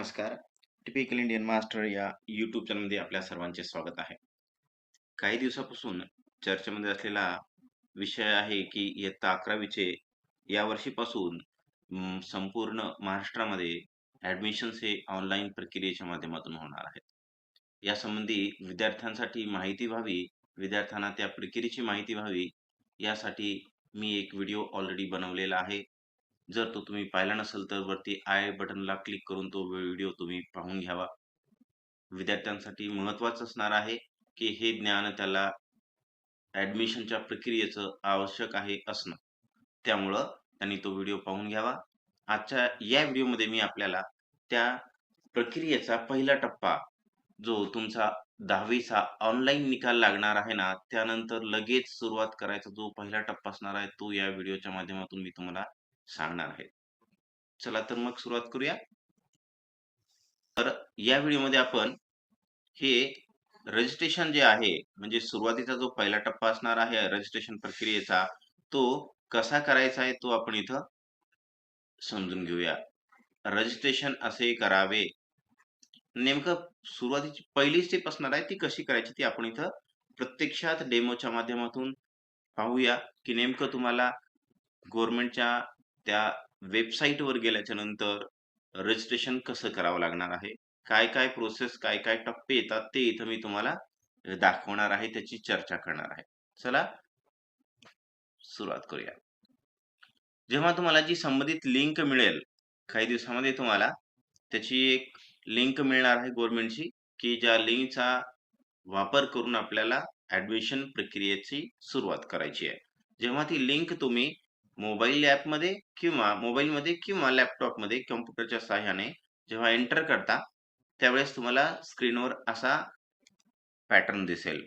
नमस्कार. Typical Indian master या YouTube चॅनलमध्ये आपल्या सर्वांचे स्वागत आहे. काही दिवसापासून चर्चेमध्ये असलेला विषय आहे, की इयत्ता अकरावीचे या वर्षीपासून संपूर्ण महाराष्ट्रामध्ये ॲडमिशन्स हे ऑनलाईन प्रक्रियेच्या माध्यमातून होणार आहेत. यासंबंधी विद्यार्थ्यांसाठी माहिती व्हावी, विद्यार्थ्यांना त्या प्रक्रियेची माहिती व्हावी, यासाठी मी एक व्हिडिओ ऑलरेडी बनवलेला आहे. जर तो तुम्ही पाहिला नसेल, तर वरती आय बटनला क्लिक करून तो व्हिडिओ तुम्ही पाहून घ्यावा. विद्यार्थ्यांसाठी महत्वाचं असणार आहे, की हे ज्ञान त्याला ॲडमिशनच्या प्रक्रियेचं आवश्यक आहे असणं. त्यामुळं त्यांनी तो व्हिडिओ पाहून घ्यावा. आजच्या या व्हिडिओमध्ये मी आपल्याला त्या प्रक्रियेचा पहिला टप्पा, जो तुमचा दहावीचा ऑनलाईन निकाल लागणार आहे ना, त्यानंतर लगेच सुरुवात करायचा जो पहिला टप्पा असणार आहे, तो या व्हिडिओच्या माध्यमातून मी तुम्हाला सांगणार आहे. चला तर मग सुरुवात करूया. तर या व्हिडिओमध्ये आपण हे रजिस्ट्रेशन जे आहे, म्हणजे सुरुवातीचा जो पहिला टप्पा असणार आहे रजिस्ट्रेशन प्रक्रियेचा, तो कसा करायचा आहे, तो आपण इथं समजून घेऊया. रजिस्ट्रेशन असे करावे. नेमकं सुरुवातीची पहिली स्टेप असणार आहे, ती कशी करायची ती आपण इथं प्रत्यक्षात डेमोच्या माध्यमातून पाहूया, की नेमकं तुम्हाला गव्हर्नमेंटच्या त्या वेबसाईटवर गेल्याच्यानंतर रजिस्ट्रेशन कसं करावं लागणार आहे. काय-काय प्रोसेस, काय-काय टप्पे येतात, ते इथं मी तुम्हाला दाखवणार आहे, त्याची चर्चा करणार आहे. चला सुरुवात करूया. जेव्हा तुम्हाला जी संबंधित लिंक मिळेल, काही दिवसामध्ये तुम्हाला त्याची एक लिंक मिळणार आहे गव्हर्नमेंटची, की ज्या लिंकचा वापर करून आपल्याला ऍडमिशन प्रक्रियेची सुरुवात करायची आहे. जेव्हा ती लिंक तुम्ही मोबाईल ॲपमध्ये किंवा मोबाईलमध्ये किंवा लॅपटॉपमध्ये कॉम्प्युटरच्या सहाय्याने जेव्हा एंटर करता, त्यावेळेस तुम्हाला स्क्रीनवर असा पॅटर्न दिसेल.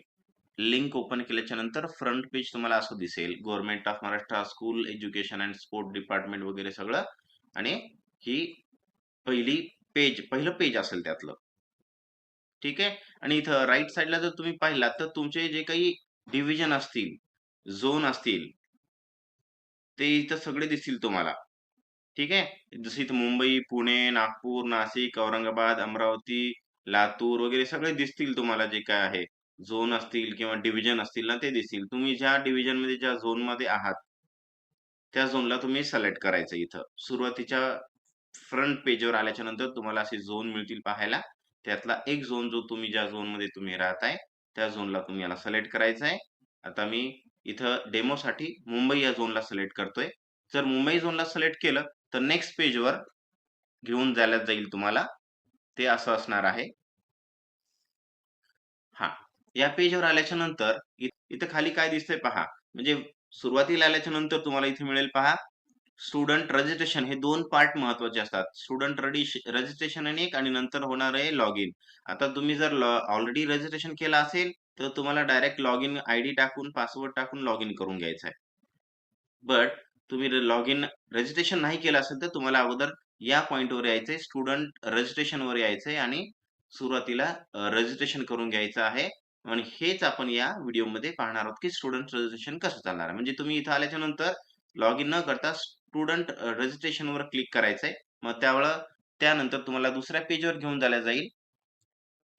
लिंक ओपन केल्याच्यानंतर फ्रंट पेज तुम्हाला असं दिसेल. Government of Maharashtra school education and sport department वगैरे सगळं आणि ही पहिली पेज पहिलं पेज असेल त्यातलं. ठीक आहे. आणि इथं राईट साईडला जर तुम्ही पाहिलात, तर तुमचे जे काही डिव्हिजन असतील, झोन असतील ते इथं सगळे दिसतील तुम्हाला. ठीक आहे. जसं इथं मुंबई, पुणे, नागपूर, नाशिक, औरंगाबाद, अमरावती, लातूर वगैरे सगळे दिसतील तुम्हाला जे काय आहे. झोन असतील किंवा डिव्हिजन असतील ना, ते दिसतील. तुम्ही ज्या डिव्हिजनमध्ये ज्या झोनमध्ये आहात, त्या झोनला तुम्ही सिलेक्ट करायचं इथं. सुरुवातीच्या फ्रंट पेजवर आल्याच्यानंतर तुम्हाला असे झोन मिळतील पाहायला. त्यातला एक झोन जो तुम्ही ज्या झोनमध्ये तुम्ही राहताय, त्या झोनला तुम्ही याला सिलेक्ट करायचं आहे. आता मी इथं डेमोसाठी मुंबई या झोनला सिलेक्ट करतोय. जर मुंबई झोनला सिलेक्ट केलं, तर नेक्स्ट पेजवर घेऊन जायला जाईल तुम्हाला. ते असं असणार आहे. हा या पेजवर आल्याच्यानंतर इथं खाली काय दिसतंय पहा. म्हणजे सुरुवातीला आल्याच्यानंतर तुम्हाला इथे मिळेल पहा, स्टुडंट रजिस्ट्रेशन हे दोन पार्ट महत्त्वाचे असतात. स्टुडंट रजिस्ट्रेशन आणि एक आणि नंतर होणार आहे लॉग इन आता तुम्ही जर ऑलरेडी रजिस्ट्रेशन केलं असेल, तर तुम्हाला डायरेक्ट लॉग इन आयडी टाकून, पासवर्ड टाकून लॉग इन करून घ्यायचं आहे. बट तुम्ही लॉगिन रजिस्ट्रेशन नाही केलं असेल, तर तुम्हाला अगोदर या पॉइंटवर यायचंय. स्टुडंट रजिस्ट्रेशनवर यायचंय आणि सुरुवातीला रजिस्ट्रेशन करून घ्यायचं आहे आणि हेच आपण या व्हिडिओमध्ये पाहणार आहोत, की स्टुडंट रजिस्ट्रेशन कसं चालणार आहे. म्हणजे तुम्ही इथं आल्याच्यानंतर लॉग इन न करता स्टुडंट रजिस्ट्रेशनवर क्लिक करायचंय. मग त्यावेळेला त्यानंतर तुम्हाला दुसऱ्या पेजवर घेऊन जायला जाईल.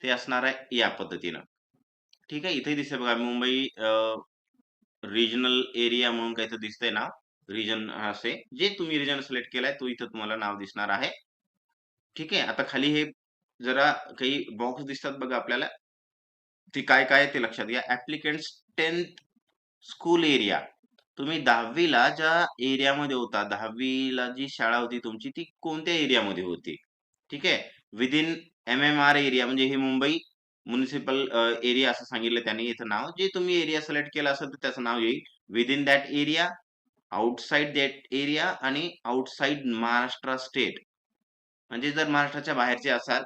ते असणार आहे या पद्धतीनं. ठीक आहे. इथे दिसतंय बघा मुंबई रिजनल एरिया म्हणून काहीतरी दिसतंय नाव. रिजन असे जे तुम्ही रिजन सिलेक्ट केलाय, तो इथं तुम्हाला नाव दिसणार आहे. ठीक आहे. आता खाली हे जरा काही बॉक्स दिसतात बघा आपल्याला. ते काय-काय आहे ते लक्षात घ्या. Applicants tenth school area. तुम्ही 10वी ला ज्या एरियामध्ये होता, 10वी ला जी शाळा होती तुमची, ती कोणत्या एरियामध्ये होती. ठीक आहे. विदिन एम-एम-आर एरिया म्हणजे हे मुंबई म्युनिसिपल एरिया असं सांगितलं त्यांनी इथं नाव. जे तुम्ही एरिया सिलेक्ट केला असेल, तर त्याचं नाव येईल. Within that area, outside that area आणि आउटसाइड महाराष्ट्र स्टेट. म्हणजे जर महाराष्ट्राच्या बाहेरचे असाल,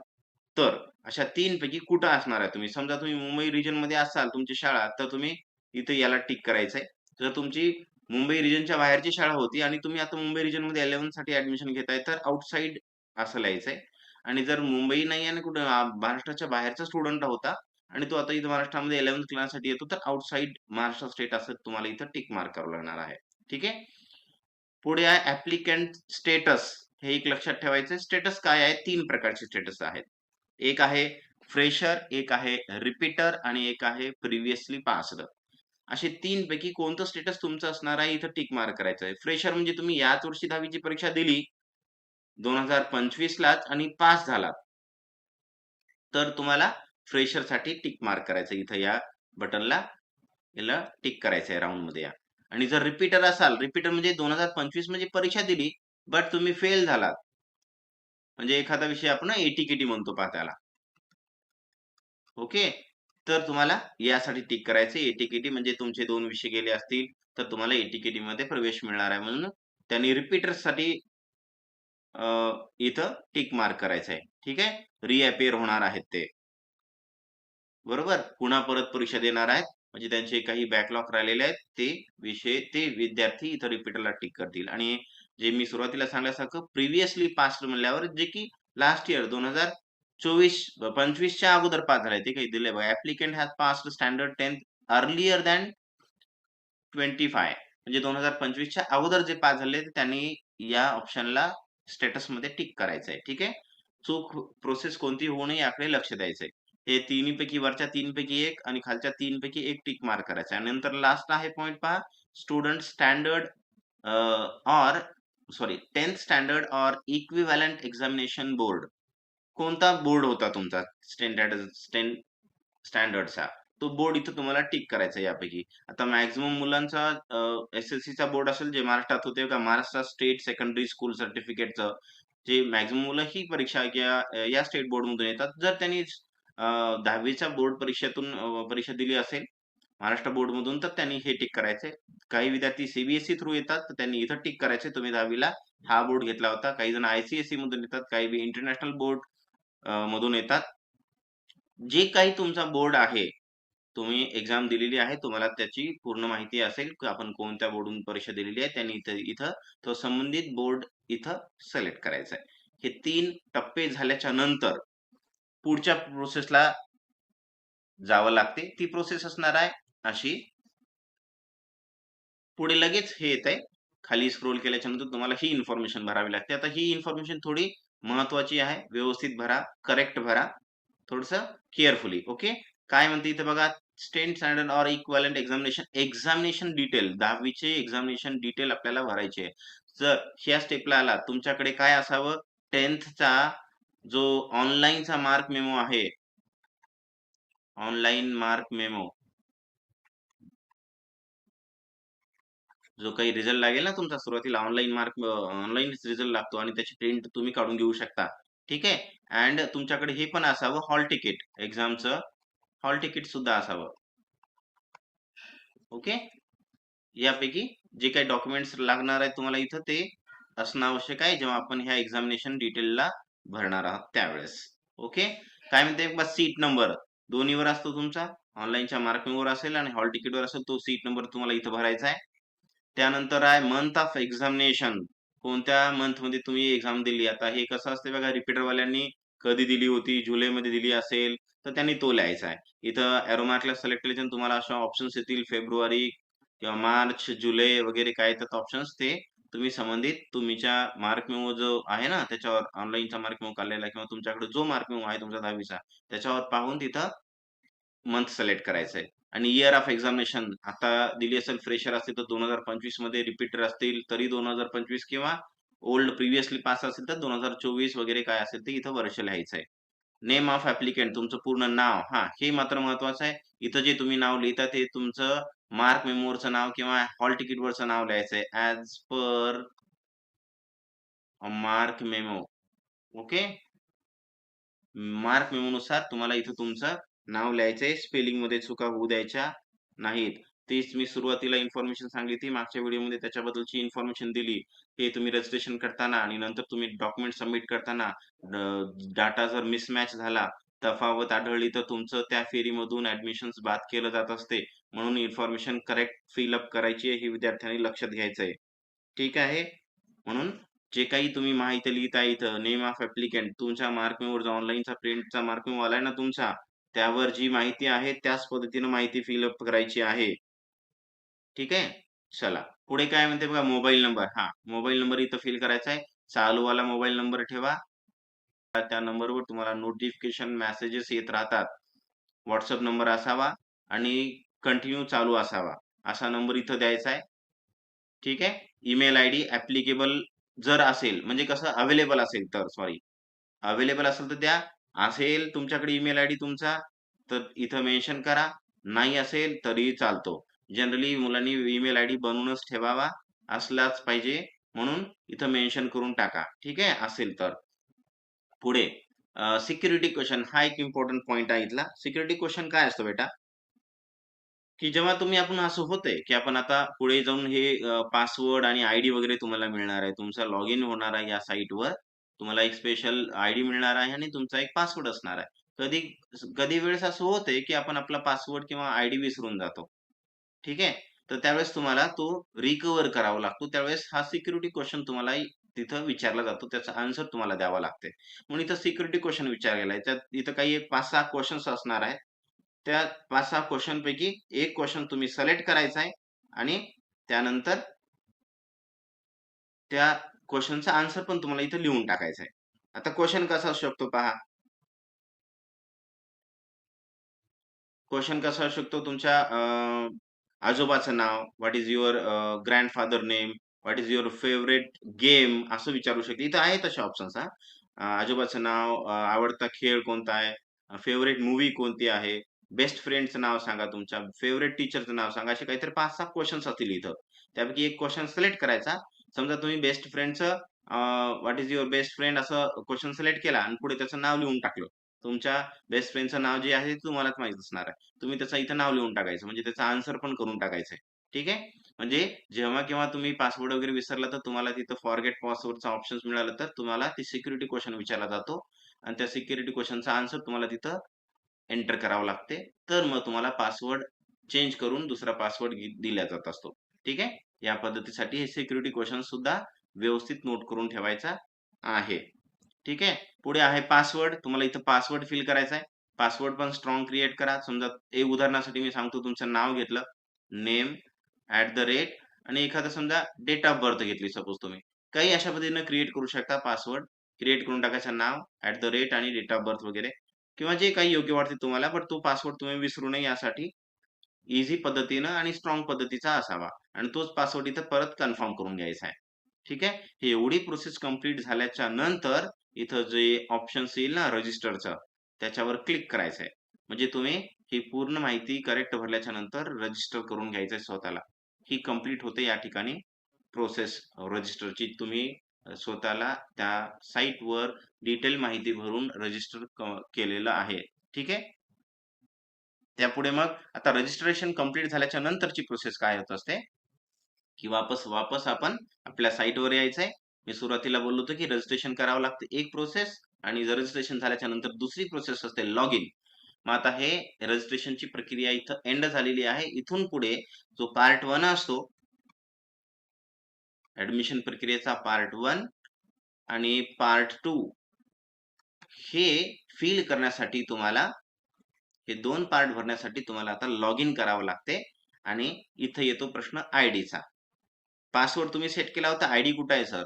तर अशा 3 पैकी कुठं असणार आहे तुम्ही. समजा तुम्ही मुंबई रिजनमध्ये असाल तुमची शाळा, तर तुम्ही इथे याला टिक करायचंय. जर तुमची मुंबई रिजनच्या बाहेरची शाळा होती आणि तुम्ही आता मुंबई रिजनमध्ये 11th साठी ऍडमिशन घेताय, तर आउटसाइड असं लिहायचंय. आणि जर मुंबई नाही आणि कुठं महाराष्ट्राच्या बाहेरचा स्टुडंट होता आणि तो आता इथं महाराष्ट्रामध्ये 11th क्लाससाठी येतो, तर आउटसाइड महाराष्ट्र स्टेट असं तुम्हाला इथं टिक मार्क करावं लागणार आहे. ठीक आहे. पुढे आहे ऍप्लिकंट स्टेटस. हे एक लक्षात ठेवायचं स्टेटस काय आहे तीन प्रकारचे स्टेटस आहेत एक आहे फ्रेशर एक आहे रिपीटर आणि एक आहे प्रिव्हियसली पासड असे तीन पैकी कोणतं स्टेटस तुमचं असणार आहे? इथं टिक मार्क करायचं आहे. फ्रेशर म्हणजे तुम्ही याच वर्षी दहावीची परीक्षा दिली दोन हजार पंचवीस लाच आणि पास झालात. तर तुम्हाला फ्रेशरसाठी टिक मार्क करायचं इथं या बटनला याला टिक करायचं आहे राऊंडमध्ये या. आणि जर रिपीटर असाल रिपीटर म्हणजे दोन हजार पंचवीस म्हणजे परीक्षा दिली बट तुम्ही फेल झालात. म्हणजे एखादा विषय आपण एटीकेटी म्हणतो पहा त्याला ओके तर तुम्हाला यासाठी टिक करायचे एटीकेटी म्हणजे तुमचे दोन विषय गेले असतील तर तुम्हाला एटीकेटी मध्ये प्रवेश मिळणार आहे. म्हणून त्यांनी रिपीटरसाठी इथं टिक मार्क करायचं आहे. ठीक आहे? रिअपेअर होणार आहेत ते. बरोबर? पुन्हा परत परीक्षा देणार आहेत. म्हणजे त्यांचे काही बॅकलॉग राहिलेले आहेत. ते विषय ते विद्यार्थी इथं रिपीटरला टिक करतील. आणि जे मी सुरुवातीला सांगल्यासारखं प्रिव्हियसली पास्ट म्हणल्यावर जे की लास्ट इयर दोन हजार चोवीस पंचवीसच्या अगोदर पास झालाय. ते काही दिले बघा. Applicant has pass standard tenth earlier than twenty five म्हणजे दोन हजार पंचवीसच्या अगोदर जे पास झाले त्यांनी या ऑप्शनला स्टेटसमध्ये टिक करायचंय. ठीक आहे? चूक प्रोसेस कोणती होऊ नये याकडे लक्ष द्यायचंय. हे तिन्ही पैकी वरच्या तीन पैकी एक आणि खालच्या तीन पैकी एक टिक मार्क करायचा आणि नंतर लास्ट आहे पॉइंट पहा. Student standard or sorry tenth standard or equivalent examination board कोणता बोर्ड होता तुमचा स्टँडर्ड स्टँडर्डचा तो बोर्ड इथं तुम्हाला टिक करायचा यापैकी. आता मॅक्झिमम मुलांचा एस एस सीचा बोर्ड असेल जे महाराष्ट्रात होते का महाराष्ट्र स्टेट सेकंडरी स्कूल सर्टिफिकेटचं जे मॅक्झिमम मुलं ही परीक्षा किंवा या स्टेट बोर्ड मधून येतात. जर त्यांनी दहावीच्या बोर्ड परीक्षेतून परीक्षा दिली असेल महाराष्ट्र बोर्ड मधून तर त्यांनी हे टिक करायचे. काही विद्यार्थी सीबीएसई थ्रू येतात तर त्यांनी इथं टिक करायचे. तुम्ही दहावीला हा बोर्ड घेतला होता. काही जण आयसीएसई मधून येतात काही इंटरनॅशनल बोर्ड मधून येतात. जे काही तुमचा बोर्ड आहे तुम्ही एक्झाम दिलेली आहे तुम्हाला त्याची पूर्ण माहिती असेल की आपण कोणत्या बोर्डून परीक्षा दिलेली आहे त्यांनी इथं इथं तो संबंधित बोर्ड इथं सिलेक्ट करायचा आहे. हे तीन टप्पे झाल्याच्यानंतर पुढच्या प्रोसेसला जावं लागते. ती प्रोसेस असणार आहे अशी पुढे लगेच हे येत आहे खाली स्क्रोल केल्याच्यानंतर तुम्हाला ही इन्फॉर्मेशन भरावी लागते. आता ही इन्फॉर्मेशन थोडी महत्वाची आहे. व्यवस्थित भरा करेक्ट भरा थोडस केअरफुली ओके काय म्हणते इथे बघा state standard or equivalent examination examination detail दहावीचे एक्झामिनेशन डिटेल आपल्याला भरायचे जर ह्या स्टेपला आला तुमच्याकडे काय असावं? टेन्थचा जो ऑनलाईनचा मार्क मेमो आहे ऑनलाईन मार्क मेमो जो काही रिझल्ट लागेल ना तुमचा सुरुवातीला ऑनलाईन मार्क ऑनलाईन रिझल्ट लागतो आणि त्याची प्रिंट तुम्ही काढून घेऊ शकता. ठीक आहे? अँड तुमच्याकडे हे पण असावं हॉल तिकीट एक्झामचं हॉल तिकीट सुद्धा असावं. ओके यापैकी जे काही डॉक्युमेंट्स लागणार आहेत तुम्हाला इथं ते असणं आवश्यक आहे जेव्हा आपण ह्या एक्झामिनेशन डिटेलला भरणार आहात त्यावेळेस. ओके काय म्हणते बस सीट नंबर दोन्हीवर असतो तुमचा. ऑनलाईनच्या मार्किंगवर असेल आणि हॉल तिकीटवर असेल तो सीट नंबर तुम्हाला इथं भरायचा आहे. त्यानंतर आहे मंथ ऑफ एक्झामिनेशन कोणत्या मंथमध्ये तुम्ही एक्झाम दिली? आता हे कसं असते बघा रिपीटर वाल्यांनी कधी दिली होती? जुलैमध्ये दिली असेल तर त्यांनी तो लिहायचा आहे. इथं एरोमार्कला सिलेक्ट केल्याच्या तुम्हाला अशा ऑप्शन्स येतील. फेब्रुवारी किंवा मार्च जुलै वगैरे काय येतात ऑप्शन्स ते तुम्ही संबंधित तुमच्या मार्क मेमो जो आहे ना त्याच्यावर ऑनलाईनचा मार्क मेमो काढलेला किंवा तुमच्याकडे जो मार्क मेमो आहे तुमच्या दहावीचा त्याच्यावर पाहून तिथं मंथ सिलेक्ट करायचंय. आणि इयर ऑफ एक्झामिनेशन आता दिली असेल फ्रेशर असतील तर दोन हजार पंचवीसमध्ये रिपीटर असतील तरी दोन हजार पंचवीस किंवा ओल्ड प्रिव्हियसली पास असेल तर दोन हजार चोवीस वगैरे काय असेल ते इथं वर्ष लिहायचं आहे नेम ऑफ ऍप्लिकेंट तुमचं पूर्ण नाव हा हे मात्र महत्वाचं आहे. इथं जे तुम्ही नाव लिहिता ते तुमचं मार्क मेमोरचं नाव किंवा हॉल तिकीटवरचं नाव लिहायचंय. As per mark memo okay mark मेमोनुसार तुम्हाला इथं तुमचं नाव लिहायचंय स्पेलिंगमध्ये चुका होऊ द्यायच्या नाहीत. तेच मी सुरुवातीला इन्फॉर्मेशन सांगितली मागच्या व्हिडिओमध्ये त्याच्याबद्दलची इन्फॉर्मेशन दिली. हे तुम्ही रजिस्ट्रेशन करताना आणि नंतर तुम्ही डॉक्युमेंट सबमिट करताना डाटा जर मिसमॅच झाला तफावत आढळली तर तुमचं त्या फेरीमधून ऍडमिशन बाद केलं जात असते. म्हणून इन्फॉर्मेशन करेक्ट फिलअप करायची आहे हे विद्यार्थ्यांनी लक्षात घ्यायचंय ठीक आहे? म्हणून जे काही तुम्ही माहिती लिहिता इथं नेम ऑफ ऍप्लिकेंट तुमच्या मार्कमेवर जो ऑनलाईनचा प्रिंटचा मार्क आलाय ना तुमचा त्यावर जी माहिती आहे त्याच पद्धतीनं माहिती फिलअप करायची आहे ठीक आहे चला पुढे काय म्हणते बघा मोबाईल नंबर हा मोबाईल नंबर इथं फिल करायचा आहे चालूवाला मोबाईल नंबर ठेवा. त्या नंबरवर तुम्हाला नोटिफिकेशन मेसेजेस येत राहतात. व्हॉट्सअप नंबर असावा आणि कंटिन्यू चालू असावा. असा नंबर इथं द्यायचा आहे. ठीक आहे. ईमेल आयडी ॲप्लिकेबल जर असेल म्हणजे कसं अवेलेबल असेल तर सॉरी. अवेलेबल असेल तर द्या. असेल तुमच्याकडे ईमेल आयडी तुमचा तर इथं मेन्शन करा. नाही असेल तरीही चालतो. जनरली मुलांनी ईमेल आयडी बनवूनच ठेवावा. असलाच पाहिजे म्हणून इथं मेन्शन करून टाका. ठीक आहे. असेल तर. पुढे सिक्युरिटी क्वेश्चन हा एक इम्पॉर्टंट पॉइंट आहे इथला. सिक्युरिटी क्वेश्चन काय असतो बेटा? की जेव्हा तुम्ही आपण असं होतंय, की आपण आता पुढे जाऊन हे पासवर्ड आणि आयडी वगैरे तुम्हाला मिळणार आहे. तुमचा लॉगिन होणार आहे या साईटवर तुम्हाला एक स्पेशल आयडी मिळणार आहे आणि तुमचा एक पासवर्ड असणार आहे. कधी कधी वेळेस असं होते की आपण आपला पासवर्ड किंवा आयडी विसरून जातो. ठीक आहे. तर त्यावेळेस तुम्हाला तो रिकवर करावा लागतो. त्यावेळेस हा सिक्युरिटी क्वेश्चन तुम्हाला तिथं विचारला जातो. त्याचा आन्सर तुम्हाला द्यावा लागते. म्हणून इथं सिक्युरिटी क्वेश्चन विचारलेला आहे. त्यात इथं काही 5-6 क्वेशन्स असणार आहेत. त्या पाच सहा क्वेश्चन पैकी एक क्वेश्चन तुम्ही सिलेक्ट करायचा आहे आणि त्यानंतर त्या क्वेश्चनचा आन्सर पण तुम्हाला इथं लिहून टाकायचा आहे. आता क्वेश्चन कसा असू शकतो पहा. क्वेश्चन कसा असू शकतो तुमच्या आजोबाचं नाव, what is your grandfather name, what is your favourite game असं विचारू शकते. इथं आहे तसे ऑप्शन्स हा आजोबाचं नाव, आवडता खेळ कोणता आहे, फेवरेट मूवी कोणती आहे, बेस्ट फ्रेंडचं नाव सांगा तुमच्या, फेवरेट टीचरचं नाव सांगा. असे काहीतरी पाच सहा क्वेश्चन्स असतील इथं. त्यापैकी एक क्वेश्चन सिलेक्ट करायचा. समजा तुम्ही best फ्रेंडचं what is your best friend असं क्वेश्चन सिलेक्ट केला आणि पुढे त्याचं नाव लिहून टाकलं. तुमच्या बेस्ट फ्रेंडचं नाव जे आहे ते तुम्हालाच माहीत असणार आहे. तुम्ही त्याचं इथं नाव लिहून टाकायचं. म्हणजे त्याचा आन्सर पण करून टाकायचं ठीक आहे. म्हणजे जेव्हा केव्हा तुम्ही पासवर्ड वगैरे विसरला तर तुम्हाला तिथं फॉरगेट पासवर्डचा ऑप्शन मिळाला तर तुम्हाला ती सिक्युरिटी क्वेश्चन विचारला जातो आणि त्या सिक्युरिटी क्वेशनचा आन्सर तुम्हाला तिथं एंटर करावं लागते. तर मग तुम्हाला पासवर्ड चेंज करून दुसरा पासवर्ड दिला जात असतो. ठीक आहे. या पद्धतीसाठी हे सिक्युरिटी क्वेश्चन सुद्धा व्यवस्थित नोट करून ठेवायचा आहे. ठीक आहे. पुढे आहे पासवर्ड. तुम्हाला इथं पासवर्ड फिल करायचा आहे. पासवर्ड पण स्ट्रॉंग क्रिएट करा. समजा एक उदाहरणासाठी मी सांगतो तुमचं नाव घेतलं, नेम, ऍट द रेट आणि एखादं समजा डेट ऑफ बर्थ घेतली सपोज तुम्ही. काही अशा पद्धतीनं क्रिएट करू शकता पासवर्ड. क्रिएट करून टाकायचं नाव, ऍट द रेट आणि डेट ऑफ बर्थ वगैरे किंवा जे काही योग्य वाटते तुम्हाला. पण तो पासवर्ड तुम्ही विसरू नये यासाठी इझी पद्धतीनं आणि स्ट्रॉंग पद्धतीचा असावा आणि तोच पासवर्ड इथं परत कन्फर्म करून घ्यायचा आहे. ठीक आहे. हे एवढी प्रोसेस कंप्लीट झाल्याच्यानंतर इथं जे ऑप्शन्स येईल ना रजिस्टरचं त्याच्यावर क्लिक करायचं आहे. म्हणजे तुम्ही ही पूर्ण माहिती करेक्ट भरल्याच्या नंतर रजिस्टर करून घ्यायचं आहे स्वतःला. ही कंप्लीट होते या ठिकाणी प्रोसेस रजिस्टरची. तुम्ही स्वतःला त्या साईटवर डिटेल माहिती भरून रजिस्टर केलेलं आहे. ठीक आहे. त्यापुढे मग आता रजिस्ट्रेशन कंप्लीट झाल्याच्या नंतरची प्रोसेस काय होत असते, की वापस वापस आपण आपल्या साईटवर यायचं आहे. मी सुरुवातीला बोललो होतो, की रजिस्ट्रेशन करावं लागतं एक प्रोसेस आणि रजिस्ट्रेशन झाल्याच्यानंतर दुसरी प्रोसेस असते लॉग इन मग आता हे रजिस्ट्रेशनची प्रक्रिया इथं एंड झालेली आहे. इथून पुढे जो पार्ट वन असतो ऍडमिशन प्रक्रियेचा पार्ट वन आणि पार्ट टू हे फील करण्यासाठी तुम्हाला हे दोन पार्ट भरण्यासाठी तुम्हाला आता लॉग इन करावं लागते आणि इथं येतो प्रश्न आयडीचा. पासवर्ड तुम्ही सेट केला होता, आयडी कुठे आहे सर?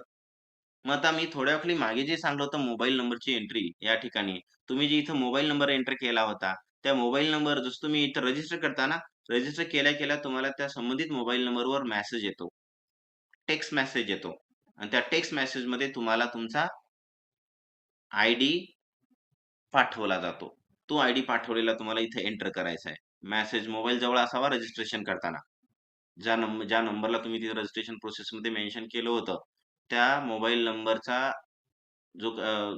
मग आता मी थोड्या वेळाखाली मागे जे सांगलं होतं मोबाईल नंबरची एंट्री या ठिकाणी तुम्ही जे इथं मोबाईल नंबर एंटर केला होता, त्या मोबाईल नंबर जसं तुम्ही इथं रजिस्टर करता ना, रजिस्टर केल्या-केल्या तुम्हाला त्या संबंधित मोबाईल नंबरवर मेसेज येतो. टेक्स्ट मेसेज येतो आणि त्या टेक्स्ट मेसेजमध्ये तुम्हाला तुमचा आयडी पाठवला जातो. तो आयडी पाठवलेला तुम्हाला इथे एंटर करायचा आहे. मेसेज मोबाईल जवळ असावा रजिस्ट्रेशन करताना. ज्या नंबर ज्या नंबरला तुम्ही तिथे रजिस्ट्रेशन प्रोसेसमध्ये मेन्शन केलं होतं, त्या मोबाईल नंबरचा जो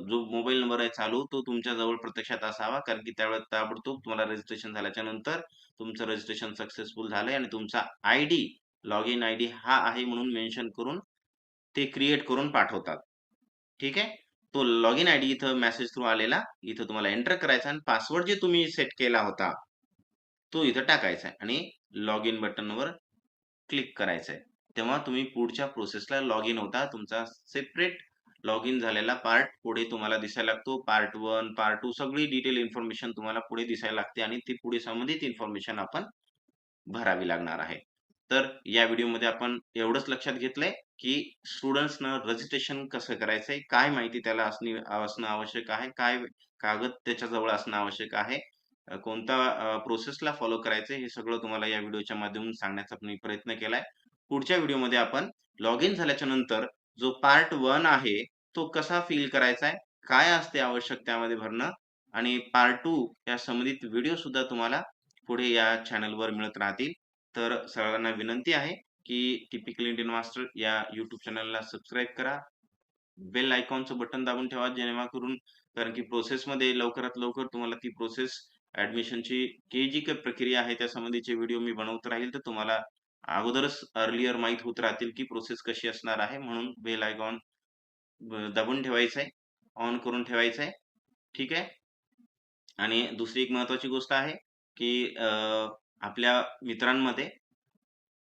जो मोबाईल नंबर आहे चालू तो तुमच्या जवळ प्रत्यक्षात असावा. कारण की त्यावेळेस ताबडतोब तुम्हाला रजिस्ट्रेशन झाल्याच्यानंतर तुमचं रजिस्ट्रेशन सक्सेसफुल झालंय आणि तुमचा आयडी, आय आयडी हा आहे म्हणून मेन्शन करून ते क्रिएट करून पाठवतात. ठीक आहे. तो लॉगिन आयडी इथं मेसेज थ्रू आलेला इथं तुम्हाला एंटर करायचा आणि पासवर्ड जे तुम्ही सेट केला होता, तो इथं टाकायचा आहे आणि लॉगिन बटनवर क्लिक करायचं आहे. तेव्हा तुम्ही पुढच्या प्रोसेसला लॉग इन होता. तुमचा सेपरेट लॉग इन झालेला पार्ट पुढे तुम्हाला दिसायला लागतो. पार्ट वन पार्ट टू सगळी डिटेल इन्फॉर्मेशन तुम्हाला पुढे दिसायला लागते आणि ती पुढे संबंधित इन्फॉर्मेशन आपण भरावी लागणार आहे. तर या व्हिडिओमध्ये आपण एवढंच लक्षात घेतलंय, की स्टुडंट्सनं रजिस्ट्रेशन कसं करायचंय, काय माहिती त्याला असणे असणं आवश्यक आहे, काय कागद त्याच्याजवळ असणं आवश्यक आहे, कोणता प्रोसेसला फॉलो करायचंय, हे सगळं तुम्हाला या व्हिडिओच्या माध्यमातून सांगण्याचा मी प्रयत्न केलाय. पुढच्या व्हिडिओमध्ये आपण लॉग इन झाल्याच्यानंतर जो पार्ट वन आहे, तो कसा फिल करायचा आहे, काय असते आवश्यक त्यामध्ये भरणं आणि पार्ट टू या संबंधित व्हिडिओ सुद्धा तुम्हाला पुढे या चॅनलवर मिळत राहतील. तर सगळ्यांना विनंती आहे, की टिपिकल इंडियन मास्टर या युट्यूब चॅनलला सबस्क्राईब करा. बेल आयकॉनचं बटन दाबून ठेवा जेणेकरून कारण की प्रोसेसमध्ये लवकरात लवकर तुम्हाला ती प्रोसेस ऍडमिशनची के जी काही प्रक्रिया आहे त्या संबंधीचे व्हिडिओ मी बनवत राहील, तर तुम्हाला अगोदरच अर्लियर माहीत होत राहतील, की प्रोसेस कशी असणार आहे. म्हणून बेल आयकॉन दाबून ठेवायचं आहे, ऑन करून ठेवायचं आहे. ठीक आहे. आणि दुसरी एक महत्वाची गोष्ट आहे, की आपल्या मित्रांमध्ये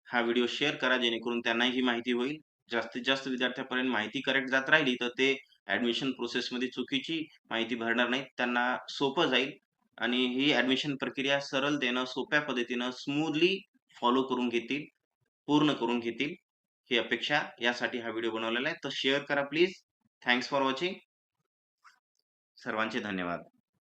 हा व्हिडिओ शेअर करा जेणेकरून त्यांनाही ही माहिती होईल. जास्तीत जास्त विद्यार्थ्यांपर्यंत माहिती करेक्ट जात राहिली, तर ते ऍडमिशन प्रोसेसमध्ये चुकीची माहिती भरणार नाही त्यांना सोपं जाईल आणि ही ऍडमिशन प्रक्रिया सरळतेनं, सोप्या पद्धतीनं, स्मूथली फॉलो करून घेतील, पूर्ण करून घेतील, ही अपेक्षा यासाठी हा व्हिडिओ बनवलेला आहे. तर शेअर करा प्लीज. Thanks for watching. सर्वांचे धन्यवाद.